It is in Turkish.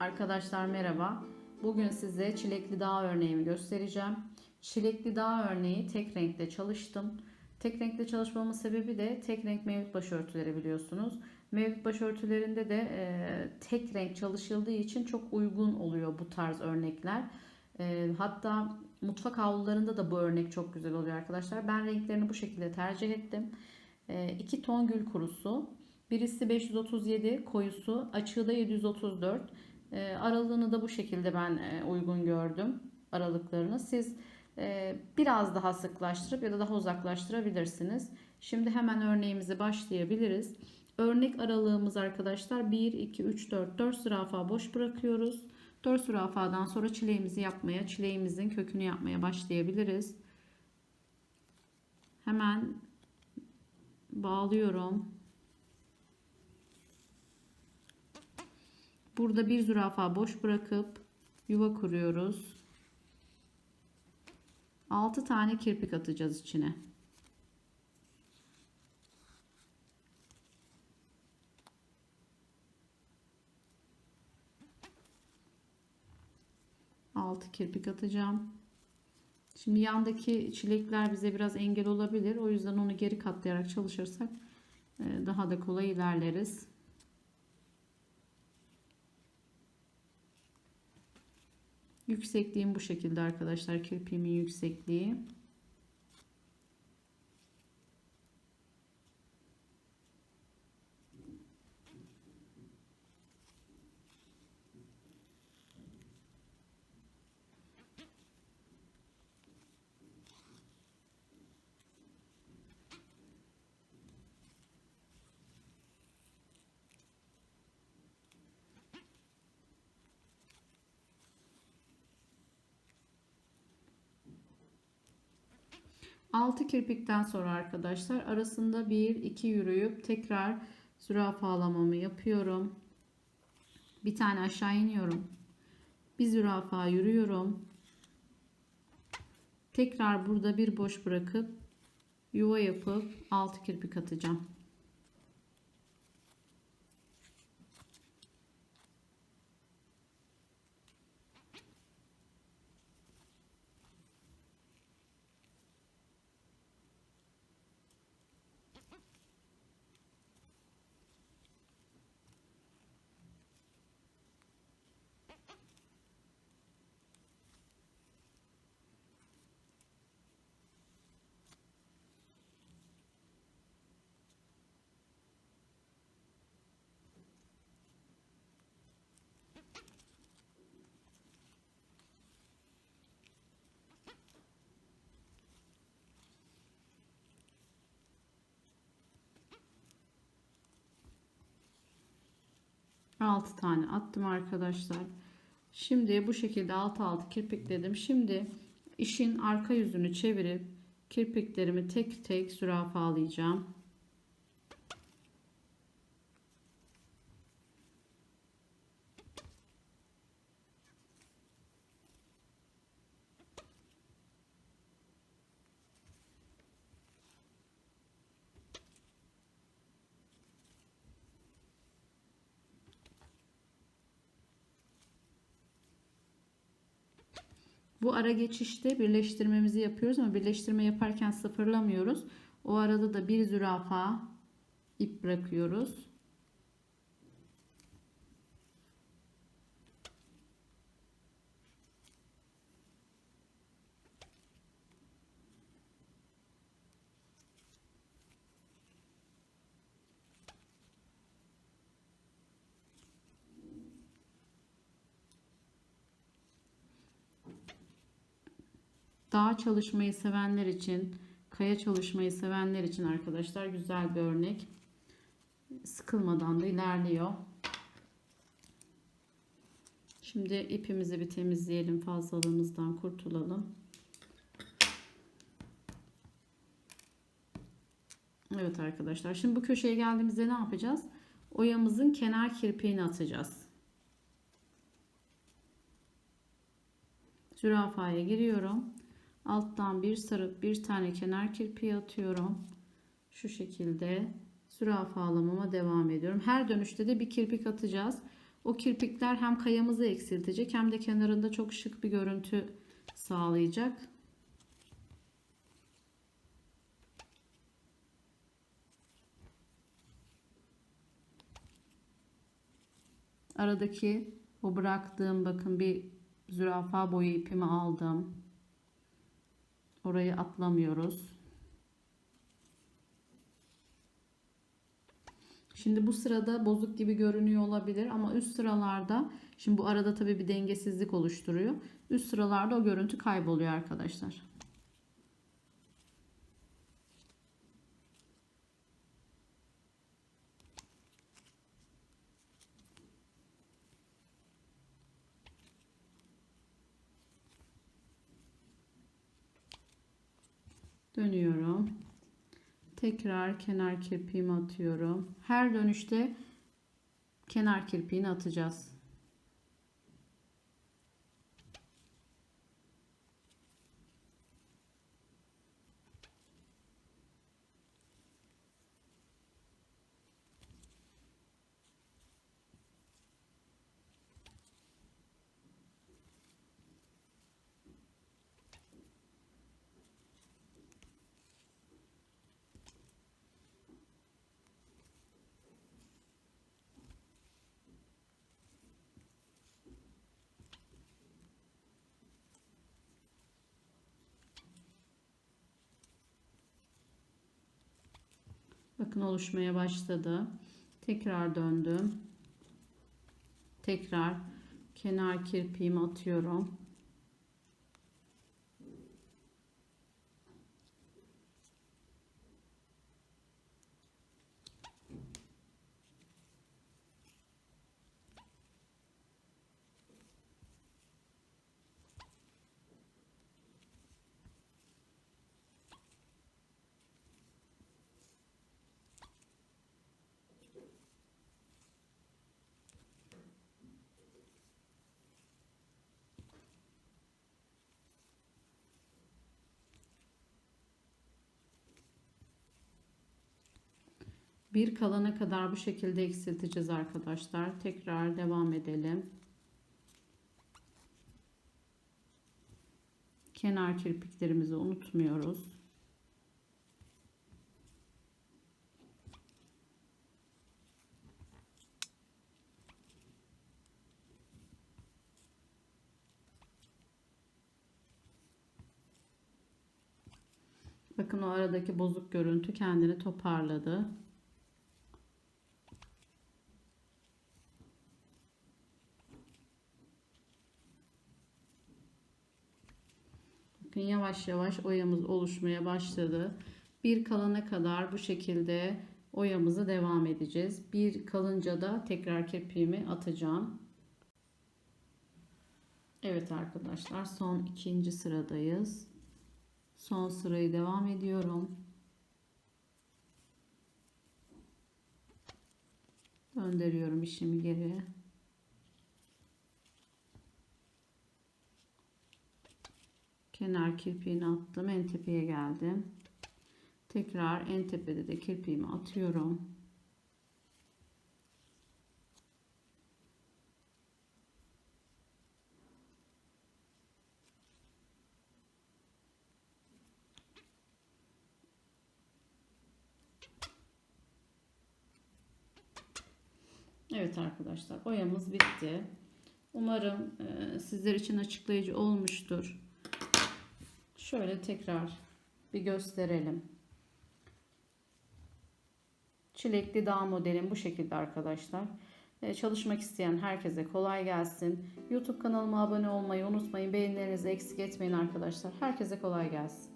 Arkadaşlar merhaba. Bugün size çilekli dağ örneğimi göstereceğim. Çilekli dağ örneği tek renkte çalıştım. Tek renkte çalışmamın sebebi de tek renk mevlüt başörtüleri biliyorsunuz. Mevlüt başörtülerinde de e, tek renk çalışıldığı için çok uygun oluyor bu tarz örnekler. E, hatta mutfak havlularında da bu örnek çok güzel oluyor arkadaşlar. Ben renklerini bu şekilde tercih ettim. E, iki ton gül kurusu. Birisi 537 koyusu, açığı da 734. E, aralığını da bu şekilde ben e, uygun gördüm aralıklarını. Siz e, biraz daha sıklaştırıp ya da daha uzaklaştırabilirsiniz. Şimdi hemen örneğimize başlayabiliriz. Örnek aralığımız arkadaşlar 1, 2, 3, 4, 4 zürafa boş bırakıyoruz. 4 zürafadan sonra çileğimizi yapmaya, çileğimizin kökünü yapmaya başlayabiliriz. Hemen bağlıyorum. Burada bir zürafa boş bırakıp yuva kuruyoruz. 6 tane kirpik atacağız içine. Altı kirpik atacağım. Şimdi yandaki çilekler bize biraz engel olabilir. O yüzden onu geri katlayarak çalışırsak e, daha da kolay ilerleriz. Yüksekliğim bu şekilde arkadaşlar. Kirpiğimin yüksekliği. Altı kirpikten sonra arkadaşlar arasında bir iki yürüyüp tekrar zürafalamamı yapıyorum. Bir tane aşağı iniyorum. Bir zürafa yürüyorum. Tekrar burada bir boş bırakıp yuva yapıp altı kirpik atacağım. Altı tane attım arkadaşlar. Şimdi bu şekilde alt altı kirpikledim. Şimdi işin arka yüzünü çevirip kirpiklerimi tek tek zürafalayacağım. Bu ara geçişte birleştirmemizi yapıyoruz ama birleştirme yaparken sıfırlamıyoruz. O arada da bir zürafa ip bırakıyoruz. Dağ çalışmayı sevenler için, kaya çalışmayı sevenler için arkadaşlar güzel bir örnek. Sıkılmadan da ilerliyor. Şimdi ipimizi bir temizleyelim. Fazlalığımızdan kurtulalım. Evet arkadaşlar. Şimdi bu köşeye geldiğimizde ne yapacağız? Oyamızın kenar kirpiğini atacağız. Zürafaya giriyorum. Alttan bir sarıp bir tane kenar kirpiği atıyorum. Şu şekilde zürafalamama devam ediyorum. Her dönüşte de bir kirpik atacağız. O kirpikler hem kayamızı eksiltecek hem de kenarında çok şık bir görüntü sağlayacak. Aradaki o bıraktığım bakın bir zürafa boyu ipimi aldım. Orayı atlamıyoruz. Şimdi bu sırada bozuk gibi görünüyor olabilir ama üst sıralarda şimdi bu arada tabii bir dengesizlik oluşturuyor. Üst sıralarda o görüntü kayboluyor arkadaşlar. Dönüyorum. Tekrar kenar kirpiğimi atıyorum. Her dönüşte kenar kirpiğini atacağız. Bakın oluşmaya başladı. Tekrar döndüm. Tekrar kenar kirpiğimi atıyorum. Bir kalana kadar bu şekilde eksilteceğiz arkadaşlar. Tekrar devam edelim. Kenar kirpiklerimizi unutmuyoruz. Bakın o aradaki bozuk görüntü kendini toparladı. Bakın yavaş yavaş oyamız oluşmaya başladı. Bir kalana kadar bu şekilde oyamızı devam edeceğiz. Bir kalınca da tekrar kirpiğimi atacağım. Evet arkadaşlar son ikinci sıradayız. Son sırayı devam ediyorum. Döndürüyorum işimi geri. Kenar kirpiğini attım. En tepeye geldim. Tekrar en tepede de kirpiğimi atıyorum. Evet arkadaşlar boyamız bitti. Umarım e, sizler için açıklayıcı olmuştur. Şöyle tekrar bir gösterelim. Çilekli dağ modelim bu şekilde arkadaşlar. E, çalışmak isteyen herkese kolay gelsin. YouTube kanalıma abone olmayı unutmayın. Beğenilerinizi eksik etmeyin arkadaşlar. Herkese kolay gelsin.